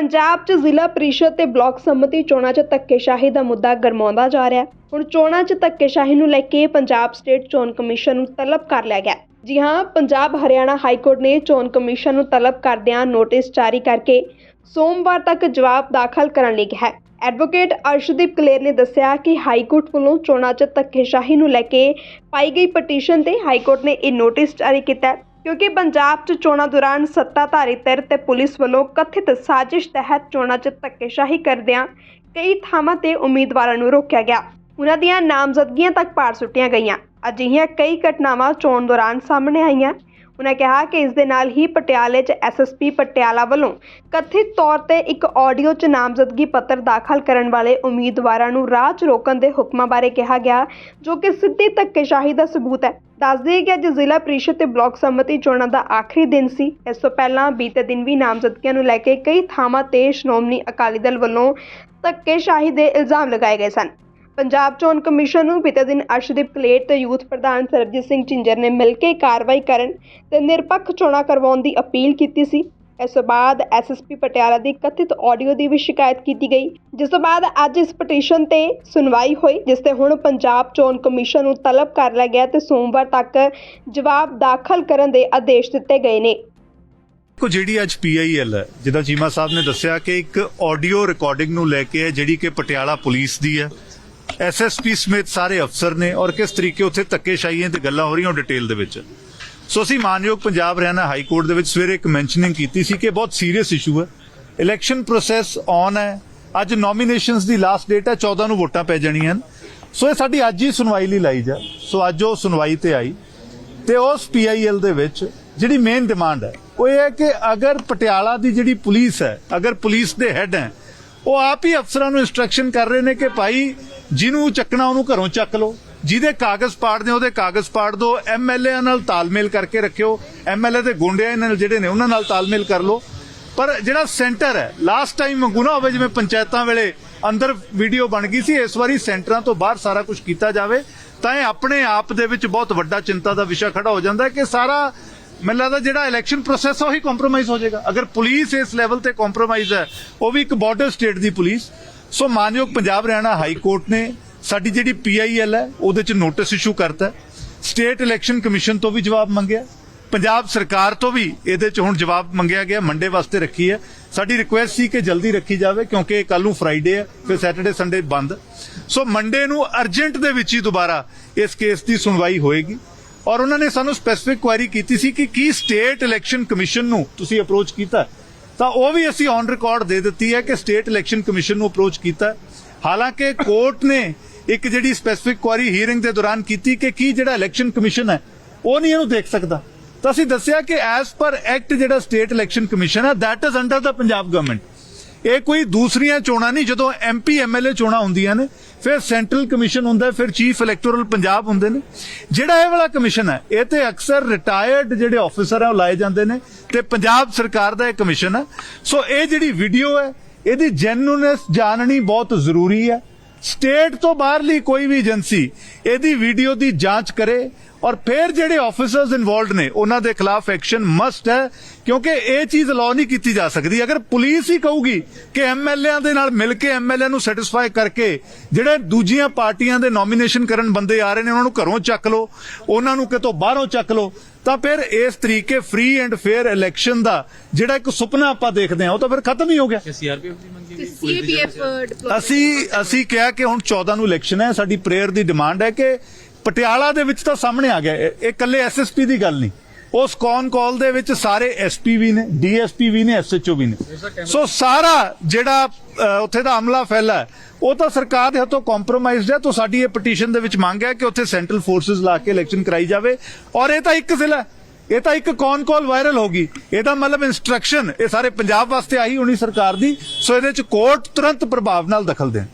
ਪੰਜਾਬ 'ਚ ਜ਼ਿਲ੍ਹਾ ਪ੍ਰੀਸ਼ਦ ਤੇ ਬਲਾਕ ਸੰਮਤੀ ਚੋਣਾਂ 'ਚ ਧੱਕੇਸ਼ਾਹੀ ਦਾ ਮੁੱਦਾ ਗਰਮਾਉਂਦਾ ਜਾ ਰਿਹਾ ਹੈ। ਹੁਣ ਚੋਣਾਂ 'ਚ ਧੱਕੇਸ਼ਾਹੀ ਨੂੰ ਲੈ ਕੇ ਪੰਜਾਬ ਸਟੇਟ ਚੋਣ ਕਮਿਸ਼ਨ ਨੂੰ ਤਲਬ ਕਰ ਲਿਆ ਗਿਆ ਜੀ ਹਾਂ, ਪੰਜਾਬ ਹਰਿਆਣਾ ਹਾਈ ਕੋਰਟ ਨੇ ਚੋਣ ਕਮਿਸ਼ਨ ਨੂੰ ਤਲਬ ਕਰਦਿਆਂ ਨੋਟਿਸ ਜਾਰੀ ਕਰਕੇ ਸੋਮਵਾਰ ਤੱਕ ਜਵਾਬ ਦਾਖਲ ਕਰਨ ਲਈ ਕਿਹਾ ਹੈ। ਐਡਵੋਕੇਟ ਅਰਸ਼ਦੀਪ ਕਲੇਰ ਨੇ ਦੱਸਿਆ ਕਿ ਹਾਈ ਕੋਰਟ ਵੱਲੋਂ ਚੋਣਾਂ 'ਚ ਧੱਕੇਸ਼ਾਹੀ ਨੂੰ ਲੈ ਕੇ ਪਾਈ ਗਈ ਪਟੀਸ਼ਨ ਤੇ ਹਾਈ ਕੋਰਟ ਨੇ ਇਹ ਨੋਟਿਸ ਜਾਰੀ ਕੀਤਾ ਕਿਉਂਕਿ ਪੰਜਾਬ 'ਚ ਚੋਣਾਂ ਦੌਰਾਨ ਸੱਤਾਧਾਰੀ ਧਿਰ ਤੇ ਪੁਲਿਸ ਵੱਲੋਂ ਕਥਿਤ ਸਾਜ਼ਿਸ਼ ਤਹਿਤ ਚੋਣਾਂ 'ਚ ਧੱਕੇਸ਼ਾਹੀ ਕਰਦਿਆਂ ਕਈ ਥਾਵਾਂ ਤੇ ਉਮੀਦਵਾਰਾਂ ਨੂੰ ਰੋਕਿਆ ਗਿਆ। ਉਹਨਾਂ ਦੀਆਂ ਨਾਮਜ਼ਦਗੀਆਂ ਤੱਕ ਪਾੜ ਸੁੱਟੀਆਂ ਗਈਆਂ। ਅਜਿਹੀਆਂ ਕਈ ਘਟਨਾਵਾਂ ਚੋਣ ਦੌਰਾਨ ਸਾਹਮਣੇ ਆਈਆਂ। ਉਹਨਾਂ ਕਿਹਾ ਕਿ ਇਸ ਦੇ ਨਾਲ ਹੀ ਪਟਿਆਲੇ 'ਚ ਐਸਐਸਪੀ ਪਟਿਆਲਾ ਵੱਲੋਂ ਕਥਿਤ ਤੌਰ ਤੇ ਇੱਕ ਆਡੀਓ 'ਚ ਨਾਮਜ਼ਦਗੀ ਪੱਤਰ ਦਾਖਲ ਕਰਨ ਵਾਲੇ ਉਮੀਦਵਾਰਾਂ ਨੂੰ ਰਾਹ 'ਚ ਰੋਕਣ ਦੇ ਹੁਕਮਾਂ ਬਾਰੇ ਕਿਹਾ ਗਿਆ, ਜੋ ਕਿ ਸਿੱਧੀ ਧੱਕੇਸ਼ਾਹੀ ਦਾ ਸਬੂਤ ਹੈ। ਦੱਸ ਦਈਏ ਕਿ ਅੱਜ ਜ਼ਿਲ੍ਹਾ ਪ੍ਰੀਸ਼ਦ ਤੇ ਬਲਾਕ ਸੰਮਤੀ ਚੋਣਾਂ ਦਾ ਆਖਰੀ ਦਿਨ ਸੀ। ਇਸ ਤੋਂ ਪਹਿਲਾਂ ਬੀਤੇ ਦਿਨ ਵੀ ਨਾਮਜ਼ਦਗੀਆਂ ਨੂੰ ਲੈ ਕੇ ਕਈ ਥਾਵਾਂ ਤੇ ਸ਼੍ਰੋਮਣੀ ਅਕਾਲੀ ਦਲ ਵੱਲੋਂ ਧੱਕੇਸ਼ਾਹੀ ਦੇ ਇਲਜ਼ਾਮ ਲਗਾਏ ਗਏ ਸਨ। ਪੰਜਾਬ ਚੋਣ ਕਮਿਸ਼ਨ ਨੂੰ ਬੀਤੇ ਦਿਨ ਅਰਸ਼ਦੀਪ ਕਲੇਟ ਤੇ ਯੂਥ ਪ੍ਰਧਾਨ ਸਰਬਜੀਤ ਸਿੰਘ ਝਿੰਜਰ ਨੇ ਮਿਲ ਕੇ ਕਾਰਵਾਈ ਕਰਨ ਤੇ ਨਿਰਪੱਖ ਚੋਣਾਂ ਕਰਵਾਉਣ ਦੀ ਅਪੀਲ ਕੀਤੀ ਸੀ। ਇਸ ਤੋਂ ਬਾਅਦ ਐਸਐਸਪੀ ਪਟਿਆਲਾ ਦੀ ਕਥਿਤ ਆਡੀਓ ਦੀ ਵੀ ਸ਼ਿਕਾਇਤ ਕੀਤੀ ਗਈ, ਜਿਸ ਤੋਂ ਬਾਅਦ ਅੱਜ ਇਸ ਪਟੀਸ਼ਨ ਤੇ ਸੁਣਵਾਈ ਹੋਈ, ਜਿਸ ਤੇ ਹੁਣ ਪੰਜਾਬ ਚੋਣ ਕਮਿਸ਼ਨ ਨੂੰ ਤਲਬ ਕਰ ਲਿਆ ਗਿਆ ਤੇ ਸੋਮਵਾਰ ਤੱਕ ਜਵਾਬ ਦਾਖਲ ਕਰਨ ਦੇ ਆਦੇਸ਼ ਦਿੱਤੇ ਗਏ ਨੇ। ਕੋ ਜਿਹੜੀ ਅੱਜ ਪੀਆਈਐਲ ਹੈ, ਜਿੱਦਾਂ ਚੀਮਾ ਸਾਹਿਬ ਨੇ ਦੱਸਿਆ ਕਿ ਇੱਕ ਆਡੀਓ ਰਿਕਾਰਡਿੰਗ ਨੂੰ ਲੈ ਕੇ ਹੈ, ਜਿਹੜੀ ਕਿ ਪਟਿਆਲਾ ਪੁਲਿਸ ਦੀ ਹੈ। ਐਸਐਸਪੀ ਸਮੇਤ ਸਾਰੇ ਅਫਸਰ ਨੇ ਔਰ ਕਿਸ ਤਰੀਕੇ ਉੱਥੇ ਧੱਕੇਸ਼ਾਹੀਆਂ ਤੇ ਗੱਲਾਂ ਹੋ ਰਹੀਆਂ ਡਿਟੇਲ ਦੇ ਵਿੱਚ। ਸੋ ਅਸੀਂ ਮਾਨਯੋਗ ਪੰਜਾਬ ਹਰਿਆਣਾ ਹਾਈ ਕੋਰਟ ਦੇ ਵਿੱਚ ਸਵੇਰੇ ਇੱਕ ਮੈਂਸ਼ਨਿੰਗ ਕੀਤੀ ਸੀ ਕਿ ਬਹੁਤ ਸੀਰੀਅਸ ਇਸ਼ੂ ਹੈ। ਇਲੈਕਸ਼ਨ ਪ੍ਰੋਸੈਸ ਔਨ ਹੈ। ਅੱਜ ਨੋਮੀਨੇਸ਼ਨਸ ਦੀ ਲਾਸਟ ਡੇਟ ਹੈ। 14 ਨੂੰ ਵੋਟਾਂ ਪੈ ਜਾਣੀਆਂ ਸੋ ਇਹ ਸਾਡੀ ਅੱਜ ਹੀ ਸੁਣਵਾਈ ਲਈ ਲਾਈ ਜਾ। ਸੋ ਅੱਜ ਉਹ ਸੁਣਵਾਈ ਤੇ ਆਈ। ਤੇ ਉਸ ਪੀਆਈਐਲ ਦੇ ਵਿੱਚ ਜਿਹੜੀ ਮੇਨ ਡਿਮਾਂਡ ਹੈ, ਉਹ ਇਹ ਹੈ ਕਿ ਅਗਰ ਪਟਿਆਲਾ ਦੀ ਜਿਹੜੀ ਪੁਲਿਸ ਹੈ, ਅਗਰ ਪੁਲਿਸ ਦੇ ਹੈੱਡ ਹੈ, ਉਹ ਆਪ ਹੀ ਅਫਸਰਾਂ ਨੂੰ ਇਨਸਟਰਕਸ਼ਨ ਕਰ ਰਹੇ ਨੇ ਕਿ ਭਾਈ ਜਿਹਨੂੰ ਚੱਕਣਾ ਉਹਨੂੰ ਘਰੋਂ ਚੱਕ ਲਓ। ਜਿਹਦੇ ਕਾਗਜ਼ ਪਾੜਦੇ ਉਹਦੇ ਕਾਗਜ਼ ਪਾੜ ਦਿਓ। ਐਮਐਲਏ ਨਾਲ ਤਾਲਮੇਲ ਕਰਕੇ ਰੱਖਿਓ। ਐਮਐਲਏ ਦੇ ਗੁੰਡਿਆਂ ਨਾਲ ਜਿਹੜੇ ਨੇ, ਉਹਨਾਂ ਨਾਲ ਤਾਲਮੇਲ ਕਰ ਲਓ। ਪਰ ਜਿਹੜਾ ਸੈਂਟਰ ਹੈ ਲਾਸਟ ਟਾਈਮ ਮੰਗੂ ਨਾ ਹੋਵੇ, ਜਿਵੇਂ ਪੰਚਾਇਤਾਂ ਵੇਲੇ ਅੰਦਰ ਵੀਡੀਓ ਬਣ ਗਈ ਸੀ, ਇਸ ਵਾਰੀ ਸੈਂਟਰਾਂ ਤੋਂ ਬਾਹਰ ਸਾਰਾ ਕੁਝ ਕੀਤਾ ਜਾਵੇ, ਤਾਂ ਇਹ ਆਪਣੇ ਆਪ ਦੇ ਵਿੱਚ ਬਹੁਤ ਵੱਡਾ ਚਿੰਤਾ ਦਾ ਵਿਸ਼ਾ ਖੜਾ ਹੋ ਜਾਂਦਾ ਹੈ ਕਿ ਸਾਰਾ ਮੈਨੂੰ ਲੱਗਦਾ ਜਿਹੜਾ ਇਲੈਕਸ਼ਨ ਪ੍ਰੋਸੈਸ ਉਹੀ ਕੰਪਰੋਮਾਈਜ਼ ਹੋ ਜਾਏਗਾ। ਅਗਰ ਪੁਲਿਸ ਇਸ ਲੈਵਲ ਤੇ ਕੰਪਰੋਮਾਈਜ਼ ਹੈ, ਉਹ ਵੀ ਇੱਕ ਬਾਰਡਰ ਸਟੇਟ ਦੀ ਪੁਲਿਸ। ਸੋ ਮਾਨਯੋਗ ਪੰਜਾਬ ਹਰਿਆਣਾ ਹਾਈ ਕੋਰਟ ਨੇ ਸਾਡੀ ਜਿਹੜੀ ਪੀਆਈਐਲ ਹੈ, ਉਹਦੇ ਚ ਨੋਟਿਸ ਇਸ਼ੂ ਕਰਤਾ ਸਟੇਟ ਇਲੈਕਸ਼ਨ ਕਮਿਸ਼ਨ ਤੋਂ ਵੀ ਜਵਾਬ ਮੰਗਿਆ। ਪੰਜਾਬ ਸਰਕਾਰ ਤੋਂ ਵੀ ਇਹਦੇ ਚ ਹੁਣ ਜਵਾਬ ਮੰਗਿਆ ਗਿਆ, ਮੰਡੇ ਵਾਸਤੇ ਰੱਖੀ ਹੈ। ਸਾਡੀ ਰਿਕੁਐਸਟ ਸੀ ਕਿ ਜਲਦੀ ਰੱਖੀ ਜਾਵੇ, ਕਿਉਂਕਿ ਕੱਲ ਨੂੰ ਫਰਾਈਡੇ ਹੈ, ਫਿਰ ਸੈਟਰਡੇ ਸੰਡੇ ਬੰਦ। ਸੋ ਮੰਡੇ ਨੂੰ ਅਰਜੈਂਟ ਦੇ ਵਿੱਚ ਹੀ ਦੁਬਾਰਾ ਇਸ ਕੇਸ ਦੀ ਸੁਣਵਾਈ ਹੋਏਗੀ। ਔਰ ਉਹਨਾਂ ਨੇ ਸਾਨੂੰ ਸਪੈਸੀਫਿਕ ਕੁਐਰੀ ਕੀਤੀ ਸੀ ਕਿ ਕੀ ਸਟੇਟ ਇਲੈਕਸ਼ਨ ਕਮਿਸ਼ਨ ਨੂੰ ਤੁਸੀਂ ਅਪਰੋਚ ਕੀਤਾ ਤਾਂ ਉਹ ਵੀ ਅਸੀਂ ਔਨ ਰਿਕਾਰਡ ਦੇ ਦਿੱਤੀ ਹੈ ਕਿ ਸਟੇਟ ਇਲੈਕਸ਼ਨ ਕਮਿਸ਼ਨ ਨੂੰ ਅਪਰੋਚ ਕੀਤਾ ਹਾਲਾਂਕਿ ਕੋਰਟ ਨੇ ਇੱਕ ਜਿਹੜੀ ਸਪੈਸੀਫਿਕ ਕੁਐਰੀ ਹੀਅਰਿੰਗ ਦੇ ਦੌਰਾਨ ਕੀਤੀ ਕਿ ਕੀ ਜਿਹੜਾ ਇਲੈਕਸ਼ਨ ਕਮਿਸ਼ਨ ਹੈ, ਉਹ ਨਹੀਂ ਇਹਨੂੰ ਦੇਖ ਸਕਦਾ। ਤਾਂ ਅਸੀਂ ਦੱਸਿਆ ਕਿ ਐਸ ਪਰ ਐਕਟ ਜਿਹੜਾ ਸਟੇਟ ਇਲੈਕਸ਼ਨ ਕਮਿਸ਼ਨ ਹੈ that is under the Punjab government ਇਹ ਕੋਈ ਦੂਸਰੀਆਂ ਚੋਣਾਂ ਨਹੀਂ, ਜਦੋਂ ਐਮਪੀ ਐਮਐਲਏ ਚੋਣਾਂ ਹੁੰਦੀਆਂ ਨੇ, ਫਿਰ ਸੈਂਟਰਲ ਕਮਿਸ਼ਨ ਹੁੰਦਾ, ਫਿਰ ਚੀਫ ਇਲੈਕਟੋਰਲ ਪੰਜਾਬ ਹੁੰਦੇ ਨੇ। ਜਿਹੜਾ ਇਹ ਵਾਲਾ ਕਮਿਸ਼ਨ ਹੈ, ਇਹ ਤੇ ਅਕਸਰ ਰਿਟਾਇਰਡ ਜਿਹੜੇ ਆਫੀਸਰ ਆ, ਉਹ ਲਾਏ ਜਾਂਦੇ ਨੇ ਤੇ ਪੰਜਾਬ ਸਰਕਾਰ ਦਾ ਇਹ ਕਮਿਸ਼ਨ ਹੈ ਸੋ ਇਹ ਜਿਹੜੀ ਵੀਡੀਓ ਹੈ, ਇਹਦੀ ਜੈਨੂਨੈਸ ਜਾਣਨੀ ਬਹੁਤ ਜ਼ਰੂਰੀ ਹੈ। ਸਟੇਟ ਤੋਂ ਬਾਹਰਲੀ ਕੋਈ ਵੀ ਏਜੰਸੀ ਇਹਦੀ ਵੀਡੀਓ ਦੀ ਜਾਂਚ ਕਰੇ ਔਰ ਫਿਰ ਜਿਹੜੇ ਆਫੀਸਰਸ ਇਨਵੋਲਡ ਨੇ ਉਹਨਾਂ ਦੇ ਖਿਲਾਫ ਐਕਸ਼ਨ ਮਸਟ ਹੈ ਕਿਉਂਕਿ ਇਹ ਚੀਜ਼ ਲਾਅ ਨਹੀਂ ਕੀਤੀ ਜਾ ਸਕਦੀ। ਅਗਰ ਪੁਲਿਸ ਹੀ ਕਹੂਗੀ ਕਿ ਐਮਐਲਏਆਂ ਦੇ ਨਾਲ ਮਿਲ ਕੇ ਐਮਐਲਏ ਨੂੰ ਸੈਟੀਸਫਾਈ ਕਰਕੇ ਜਿਹੜੇ ਦੂਜੀਆਂ ਪਾਰਟੀਆਂ ਦੇ ਨੋਮੀਨੇਸ਼ਨ ਕਰਨ ਬੰਦੇ ਆ ਰਹੇ ਨੇ ਉਹਨਾਂ ਨੂੰ ਘਰੋਂ ਚੱਕ ਲਓ ਉਹਨਾਂ ਨੂੰ ਕਿਤੋਂ ਬਾਹਰੋਂ ਚੱਕ ਲਓ ਤਾਂ ਫਿਰ ਇਸ ਤਰੀਕੇ ਫ੍ਰੀ ਐਂਡ ਫੇਅਰ ਇਲੈਕਸ਼ਨ ਦਾ ਜਿਹੜਾ ਇੱਕ ਸੁਪਨਾ ਆਪਾਂ ਦੇਖਦੇ ਹਾਂ ਉਹ ਤਾਂ ਫਿਰ ਖਤਮ ਹੀ ਹੋ ਗਿਆ। ਸੀਆਰਪੀਐਫ ਦੀ ਮੰਗੀ ਗਈ ਸੀਪੀਐਫ ਡਿਪਲੋਮਾ ਅਸੀਂ ਅਸੀਂ ਕਿਹਾ ਕਿ ਹੁਣ 14 ਨੂੰ ਇਲੈਕਸ਼ਨ ਹੈ ਸਾਡੀ ਪ੍ਰੇਅਰ ਦੀ ਡਿਮਾਂਡ ਹੈ ਕਿ ਪਟਿਆਲਾ ਦੇ ਵਿੱਚ ਤਾਂ ਸਾਹਮਣੇ ਆ ਗਿਆ। ਇਹ ਇਹ ਇਕੱਲੇ ਐਸਐਸਪੀ ਦੀ ਗੱਲ ਨਹੀਂ। ਉਸ ਕੌਨ ਕਾਲ ਦੇ ਵਿੱਚ ਸਾਰੇ ਐਸਪੀ ਵੀ ਨੇ ਡੀਐਸਪੀ ਵੀ ਨੇ ਐਸਐਚਓ ਵੀ ਨੇ। ਸੋ ਸਾਰਾ ਜਿਹੜਾ ਉੱਥੇ ਦਾ ਅਮਲਾ ਫੈਲਾ ਉਹ ਤਾਂ ਸਰਕਾਰ ਦੇ ਹੱਥੋਂ ਕੰਪਰੋਮਾਈਜ਼ਡ ਹੈ। ਤਾਂ ਸਾਡੀ ਇਹ ਪਟੀਸ਼ਨ ਦੇ ਵਿੱਚ ਮੰਗ ਹੈ ਕਿ ਉੱਥੇ ਸੈਂਟਰਲ ਫੋਰਸਸ ਲਾ ਕੇ ਇਲੈਕਸ਼ਨ ਕਰਾਈ ਜਾਵੇ। ਔਰ ਇਹ ਤਾਂ ਇੱਕ ਜ਼ਿਲ੍ਹਾ ਇਹ ਤਾਂ ਇੱਕ ਕੌਨ ਕਾਲ ਵਾਇਰਲ ਹੋ ਗਈ। ਇਹਦਾ ਮਤਲਬ ਇਨਸਟਰਕਸ਼ਨ ਇਹ ਸਾਰੇ ਪੰਜਾਬ ਵਾਸਤੇ ਆਈ ਹੋਣੀ ਸਰਕਾਰ ਦੀ। ਸੋ ਇਹਦੇ ਚ ਕੋਰਟ ਤੁਰੰਤ ਪ੍ਰਭਾਵ ਨਾਲ ਦਖਲ ਦੇਣ।